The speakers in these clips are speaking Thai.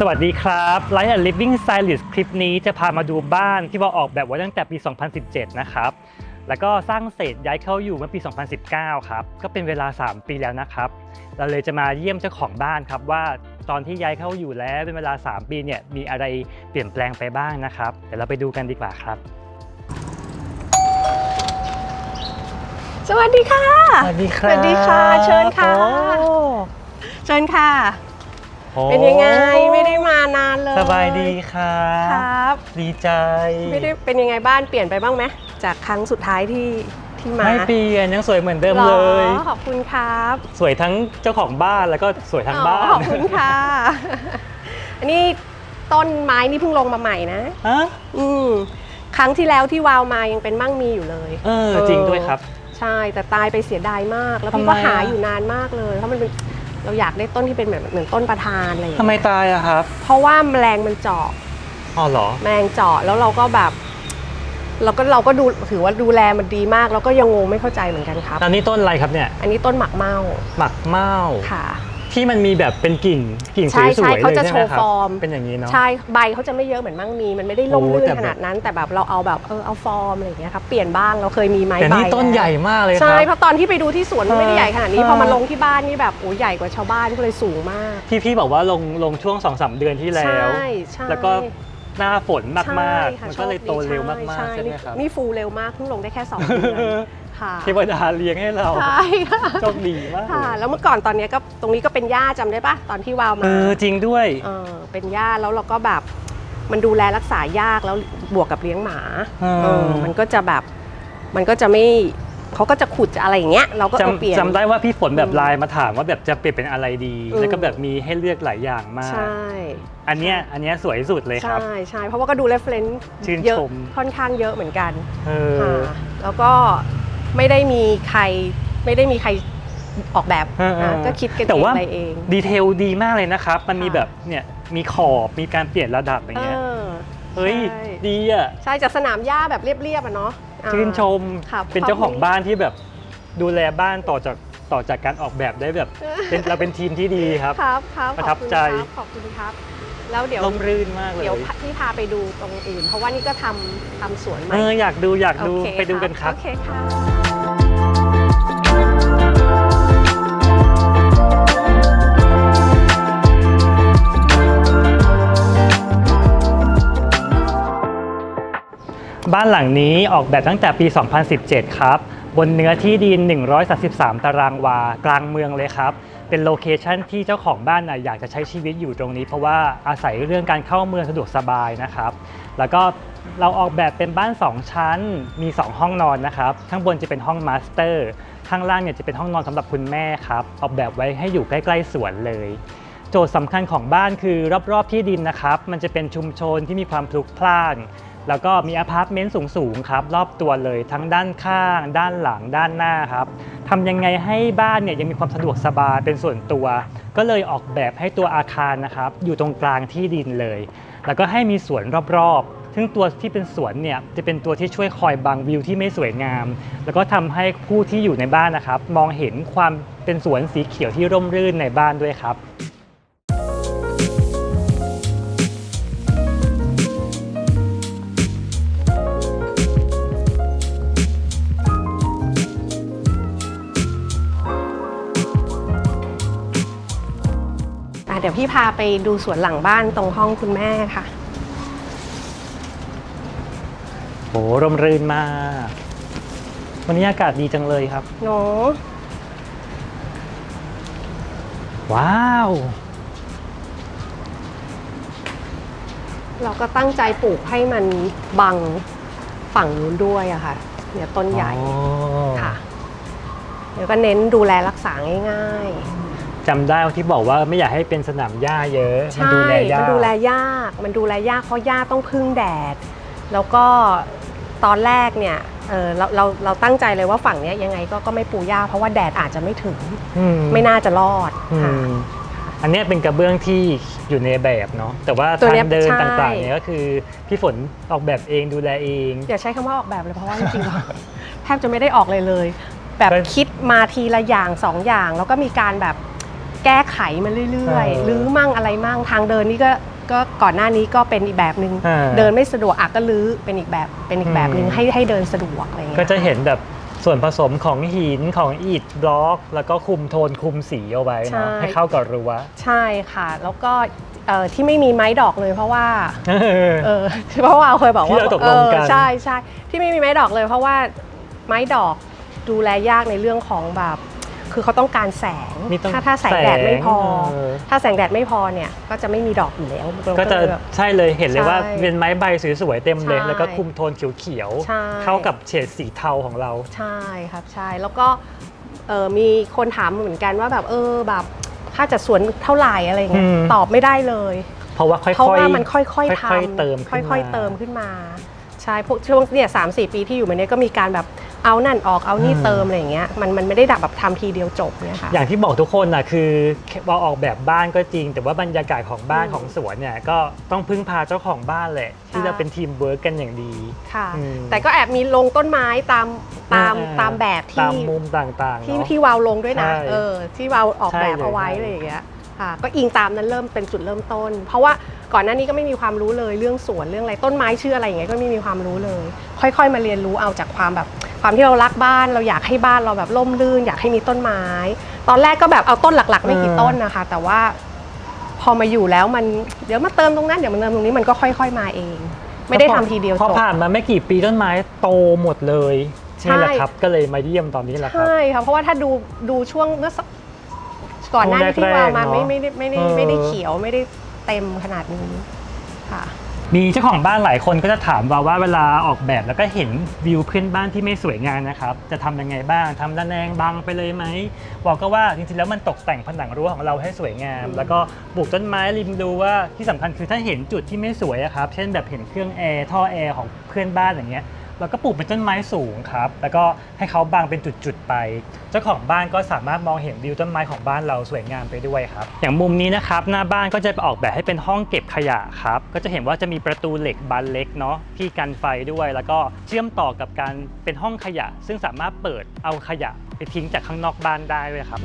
สวัสดีครับ Life and Living Stylist คลิปนี้จะพามาดูบ้านที่ว่าออกแบบไว้ตั้งแต่ปี 2017 นะครับ แล้วก็สร้างเสร็จย้ายเข้าอยู่เมื่อปี 2019 ครับ ก็เป็นเวลา 3 ปีแล้วนะครับ เราเลยจะมาเยี่ยมเจ้าของบ้านครับว่าตอนที่ย้ายเข้าอยู่แล้วเป็นเวลา 3 ปีเนี่ยมีอะไรเปลี่ยนแปลงไปบ้างนะครับ เดี๋ยวเราไปดูกันดีกว่าครับ สวัสดีค่ะ สวัสดีครับสวัสดีค่ะเชิญค่ะ โอ้ เชิญค่ะโอ้ เป็นยังไงไม่ได้มานานเลยสบายดีครับครับดีใจ ไม่ได้เป็นยังไงบ้านเปลี่ยนไปบ้างไหมจากครั้งสุดท้ายที่ที่มาไม่เปลี่ยนยังสวยเหมือนเดิมหรอเลยขอบคุณครับ สวยทั้งเจ้าของบ้านแล้วก็สวยทั้งบ้าอ๋อนขอบคุณค่ะอันนี้ต้นไม้นี่เพิ่งลงมาใหม่นะฮะอืมครั้งที่แล้วที่วาวมายังเป็นมั่งมีอยู่เลย เออจริงด้วยครับ ใช่แต่ตายไปเสียดายมาก แล้วพี่ทำไมก็หาอะอยู่นานมากเลยเพราะมันเป็น เราอยากได้ต้นที่เป็นแบบเหมือนต้นประธานอะไรอย่างทำไมเงี้ยตายอะครับเพราะว่าแมลงมันเจาะ อ๋อเหรอ แมลงเจาะแล้วเราก็แบบเราก็เราก็ดูถือว่าดูแลมันดีมาก แล้วก็ยังงงไม่เข้าใจเหมือนกันครับตอนนี้ต้นอะไรครับเนี่ย อันนี้ต้นหมักเมาหมักเมาค่ะ ที่มันมีแบบเป็นกิ่งกิ่งสใช่วยใช่ๆเขาเลยจะใช่ไหมโชว์ครับฟอร์ม เป็นอย่างนี้เนาะ ใช่ใบเขาจะไม่เยอะเหมือนมั่งมี มันไม่ได้ล่มโอ้ลื่นแต่แบบ ขนาดนั้น แต่แบบเราเอาแบบเออเอาฟอร์มอะไรอย่างเงี้ยครับเปลี่ยนบ้างเราเคยมีไม้แต่ใบนี่ต้นแล้วใหญ่มากเลยคใช่รับเพราะตอนที่ไปดูที่สวนมันไม่ได้ใหญ่ขนาดนี้เออ พอมาลงที่บ้านนี่แบบโอ้ใหญ่กว่าชาวบ้านก็เลยสูงมากที่พี่บอกว่าลงลงช่วง2อสเดือนที่แล้ว ใช่ใช่แล้วก็หน้าฝนมากใช่ๆ ค่ะมันก็เลยโตเร็วมากๆใช่ใช่ไหมนี่ครับ นี่ฟูเร็วมากเพิ่งลงได้แค่สองเดือน ค่ะเทวดาเลี้ยงให้เราใช่ค่ะโชคดีมากค่ะ แล้วเมื่อก่อนตอนเนี้ยก็ตรงนี้ก็เป็นหญ้าจำได้ปะตอนที่วาวเอมาอจริงด้วย เออเป็นหญ้าแล้วเราก็แบบมันดูแลรักษายากแล้วบวกกับเลี้ยงหมาเออ เออมันก็จะแบบมันก็จะไม่เขาก็จะขุดจะอะไรอย่างเงี้ยเราก็เออเปลี่ยนจำจำได้ว่าพี่ฝนแบบอืมไลน์มาถามว่าแบบจะเปลี่ยนเป็นอะไรดี อืม แล้วก็แบบมีให้เลือกหลายอย่างมาก ใช่ อันเนี้ยอันเนี้ยสวยสุดเลยครับ ใช่ใช่เพราะว่าก็ดูเรฟเฟนซ์ชื่นเยอะชม ค่อนข้างเยอะเหมือนกันเอค่ะอแล้วก็ ไม่ได้มีใครไม่ได้มีใครออกแบบเออเออนะก็คิดกันแต่เองว่าอะไรเอง ดีเทลดีมากเลยนะครับ มันมีค่ะแบบเนี่ยมีขอบมีการเปลี่ยนระดับอย่างเอเงี้ยอเฮ้ยใช่ดีอะใช่จากสนามหญ้าแบบเรียบๆอะเนาะอ่าชื่นชมค่ะเป็นเจ้าของความบ้านที่แบบดูแลบ้านต่อจากต่อจากการออกแบบได้แบบเป็นเราเป็นทีมที่ดีครับครับครับประทับใจขอบคุณครับขอบคุณครับ แล้วเดี๋ยวร่มรื่นมากเลย เดี๋ยวพี่พาไปดูตรงอื่น เพราะว่านี่ก็ทำทำสวนใหม่เอออยากดูอยากดูโอเคไปดูกันครับ โอเคค่ะ บ้านหลังนี้ออกแบบตั้งแต่ปี 2017 ครับ บนเนื้อที่ดิน 133 ตารางวา กลางเมืองเลยครับ เป็นโลเคชันที่เจ้าของบ้านน่ะอยากจะใช้ชีวิตอยู่ตรงนี้ เพราะว่าอาศัยเรื่องการเข้าเมืองสะดวกสบายนะครับ แล้วก็เราออกแบบเป็นบ้าน 2 ชั้นมี 2 ห้องนอนนะครับ ข้างบนจะเป็นห้องมาสเตอร์ข้างล่างเนี่ยจะเป็นห้องนอนสำหรับคุณแม่ครับ ออกแบบไว้ให้อยู่ใกล้ๆสวนเลย โจทย์สำคัญของบ้านคือรอบๆที่ดินนะครับ มันจะเป็นชุมชนที่มีความพลุกพล่าน แล้วก็มีอพาร์ตเมนต์สูงๆครับรอบตัวเลยทั้งด้านข้าง ด้านหลังด้านหน้าครับทำยังไงให้บ้านเนี่ยยังมีความสะดวกสบายเป็นส่วนตัว ก็เลยออกแบบให้ตัวอาคารนะครับอยู่ตรงกลางที่ดินเลย แล้วก็ให้มีสวนรอบๆ ซึ่งตัวที่เป็นสวนเนี่ยจะเป็นตัวที่ช่วยคอยบังวิวที่ไม่สวยงาม แล้วก็ทำให้ผู้ที่อยู่ในบ้านนะครับ มองเห็นความเป็นสวนสีเขียวที่ร่มรื่นในบ้านด้วยครับ ดี๋ยวพี่พาไปดูสวนหลังบ้านตรงห้องคุณแม่ค่ะโหร่มรื่นมาก วันนี้อากาศดีจังเลยครับ หนูว้าว เราก็ตั้งใจปลูกให้มันบังฝั่งนู้นด้วยอะค่ะ เนี่ยต้นใหญ่อ๋อค่ะ เดี๋ยวก็เน้นดูแลรักษาง่าย จำได้ว่าที่บอกว่าไม่อยากให้เป็นสนามหญ้าเยอะๆมันใช่ดูแลยาก มันดูแลยาก มันดูแลยากเพราะหญ้าต้องพึ่งแดด แล้วก็ตอนแรกเนี่ยเออเราเราเราตั้งใจเลยว่าฝั่งเนี้ยยังไงก็ก็ไม่ปูหญ้าเพราะว่าแดดอาจจะไม่ถึงอืไม่น่าจะรอดอืค่ะมอันเนี้ยเป็นกระเบื้องที่อยู่ในแบบเนาะแต่ว่าตัวทาเนี้ยงเดินใช่ต่างๆเนี่ยก็คือพี่ฝนออกแบบเองดูแลเอง อย่าใช้คำว่าออกแบบเลยเพราะว่าจริงๆแล้วแทบจะไม่ได้ออกเลยเลย แบบก็คิดมาทีละอย่างสองอย่าง แล้วก็มีการแบบ แก้ไขมาเรื่อยเออๆหรือมั่งอะไรมั่งทางเดินนี่ก็ก็ก่อนหน้านี้ก็เป็นอีกแบบหนึ่งอ่าเดินไม่สะดวกอะก็ลื้อเป็นอีกแบบเป็นอีกแบบหนึ่งอืมให้ให้เดินสะดวกอะไรอย่างเงี้ยก็จะเห็นแบบส่วนผสมของหินของอิฐบล็อก แล้วก็คุมโทนคุมสีเอาไว้เนาะให้เข้ากับรั้วใช่ค่ะ แล้วก็เอ่อที่ไม่มีไม้ดอกเลยเพราะว่า เออ เออเพราะว่าเคยบอกที่ว่าเราตกลงกัน เออใช่ใช่ที่ไม่มีไม้ดอกเลย เพราะว่าไม้ดอกดูแลยากในเรื่องของแบบ คือเขาต้องการแสงนี่ต้องถ้าถ้าแสงแดดไม่พอเออ ถ้าแสงแดดไม่พอเนี่ยก็จะไม่มีดอกอยู่แล้วก็จะเลยแบบ ใช่เลยเห็นเลยว่าใช่เป็นไม้ใบสวยๆเต็มเลย ใช่แล้วก็คุมโทนเขียวใช่ ๆ เข้ากับเฉดสีเทาของเรา ใช่ครับใช่แล้วก็เออมีคนถามเหมือนกันว่าแบบเออแบบค่าจัดสวนเท่าไหร่อะไรอย่างเงี้ยอืม ตอบไม่ได้เลย เพราะว่าค่อยๆเพราะว่ามันค่อยๆทค่อยๆเติมำขึ้นมา ค่อยๆเติมขึ้นมา ใช่พวกช่วงเนี่ยสามสี่ปีที่อยู่มาเนี้ยก็มีการแบบ เอานั่นออกเอานี่เติมอะไรอย่างเงี้ยมันมันไม่ได้ดับแบบทำทีเดียวจบเนี่ยค่ะ อย่างที่บอกทุกคนนะคือว่าออกแบบบ้านก็จริง แต่ว่าบรรยากาศของบ้านอืมของสวนเนี่ยก็ต้องพึ่งพาเจ้าของบ้านแหละที่ใช่จะเป็นทีมเวิร์กกันอย่างดีค่ะอืมแต่ก็แอบมีลงต้นไม้ตามตามอ่ตามแบบตามที่มุมต่างๆที่เนาะที่วาวลงด้วยนะใช่เออที่วาวออกแบบใช่เลยเอาไว้ใช่อะไรอย่างเงี้ยค่ะก็อิงตามนั้นเริ่มเป็นจุดเริ่มต้น เพราะว่าก่อนหน้านี้ก็ไม่มีความรู้เลยเรื่องสวนเรื่องอะไรต้นไม้ชื่ออะไรอย่างเงี้ยก็ไม่มีความรู้เลย ค่อย ๆ มาเรียนรู้เอาจากความแบบ ความที่เรารักบ้าน เราอยากให้บ้านเราแบบร่มรื่น อยากให้มีต้นไม้ ตอนแรกก็แบบเอาต้นหลักๆ ไม่กี่ต้นนะคะ แต่ว่าพอมาอยู่แล้วมันเดี๋ยวมาเติมตรงนั้นเดี๋ยวมาเติมตรงนี้มันก็ค่อย ๆ มาเอง ไม่ได้ทำทีเดียวพอจบผ่านมาไม่กี่ปีต้นไม้โตหมดเลยใช่ นี่แหละครับ ก็เลยมาเยี่ยมตอนนี้แหละครับ ใช่ค่ะเพราะว่าถ้าดูดูช่วงเมื่อสักก่อนหน้านี้ที่แรกๆวาวมาเนอะไม่ไม่ได้ไม่ได้เออไม่ได้เขียวไม่ได้เต็มขนาดนี้ค่ะ มีเจ้าของบ้านหลายคนก็จะถามว่าว่าเวลาออกแบบแล้วก็เห็นวิวเพื่อนบ้านที่ไม่สวยงามนะครับ จะทำยังไงบ้างทำระแนงบังไปเลยไหมบอกก็ว่าจริงๆแล้วมันตกแต่งผนังรั้วของเราให้สวยงามมแล้วก็ปลูกต้นไม้ริมดูว่าที่สำคัญคือถ้าเห็นจุดที่ไม่สวยครับ เช่นแบบเห็นเครื่องแอร์ท่อแอร์ของเพื่อนบ้านอย่างเงี้ย เราก็ปลูกเป็นต้นไม้สูงครับ แล้วก็ให้เขาบังเป็นจุดๆไป เจ้าของบ้านก็สามารถมองเห็นวิวต้นไม้ของบ้านเราสวยงามไปด้วยครับ อย่างมุมนี้นะครับหน้าบ้านก็จะออกแบบให้เป็นห้องเก็บขยะครับ ก็จะเห็นว่าจะมีประตูเหล็กบานเล็กเนาะที่กันไฟด้วย แล้วก็เชื่อมต่อกับการเป็นห้องขยะ ซึ่งสามารถเปิดเอาขยะไปทิ้งจากข้างนอกบ้านได้ด้วยครับ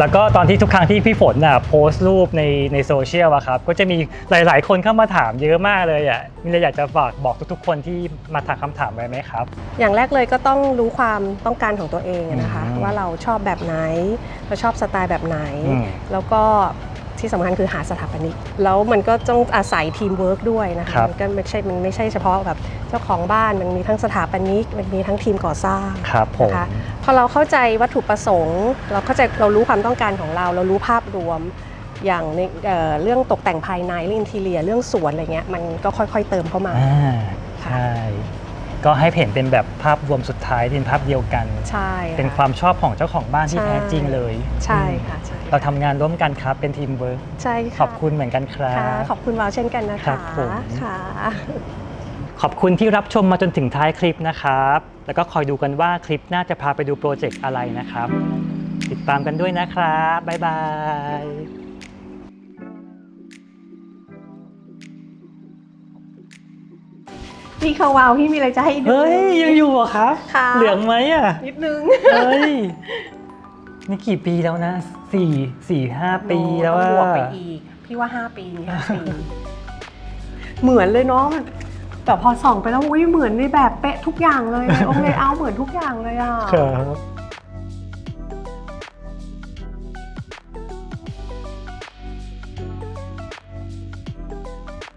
แล้วก็ตอนที่ทุกครั้งที่พี่ฝนน่ะโพสต์รูปในในโซเชียลอะครับก็จะมีหลาย ๆ คนเข้ามาถามเยอะมากเลยอะมีอะไรอยากจะฝากบอกทุก ๆ คนที่มาถามคำถามไว้ไหมครับ อย่างแรกเลยก็ต้องรู้ความต้องการของตัวเองอะนะคะ อืมว่าเราชอบแบบไหน เราชอบสไตล์แบบไหน อืม แล้วก็ที่สำคัญคือหาสถาปนิก แล้วมันก็ต้องอาศัยทีมเวิร์กด้วยนะคะครับ มันก็ไม่ใช่มันไม่ใช่เฉพาะแบบเจ้าของบ้านมันมีทั้งสถาปนิกมันมีทั้งทีมก่อสร้างครับผม นะคะพ อเราเข้าใจวัตถุประสงค์ เราเข้าใจเรารู้ความต้องการของเรา เรารู้ภาพรวมอย่างในเอ่อเรื่องตกแต่งภายในเรื่องอินทีเรียเรื่องสวนอะไรเงี้ยมันก็ค่อยๆเติมเข้ามา อ่าค่ะใช่ ก็ให้เห็นเป็นแบบภาพรวมสุดท้ายเป็นภาพเดียวกัน ใช่ะ เป็นความชอบของเจ้าของบ้านที่ใช่ แท้จริงเลยใช่ค่ะใช่เราทำงานร่วมกันครับเป็นทีมเวิร์กใช่ค่ะขอบคุณเหมือนกันครัค่ะบ ขอบคุณวาวเช่นกันนะครัคะบผม ค่ะ ขอบคุณที่รับชมมาจนถึงท้ายคลิปนะครับ แล้วก็คอยดูกันว่าคลิปหน่าจะพาไปดูโปรเจกต์อะไรนะครับ ติดตามกันด้วยนะครับ บ๊ายบายพี่เขาวาวพี่มีอะไรจะให้ดู เฮ้ย ยังอยู่เหรอครับค่ะเหลืองไหมอะ นิดนึง เฮ้ย นี่กี่ปีแล้วนะสี่สี่ห้าปีแล้วต้ว่าองบวกไปอีก พี่ว่า5ปีห้าปี เหมือนเลยเนาะมัน แต่พอส่องไปแล้วอุ้ยเหมือนในแบบเป๊ะทุกอย่างเลยในองค์เลเยอร์เหมือนทุกอย่างเลยอะ ครับ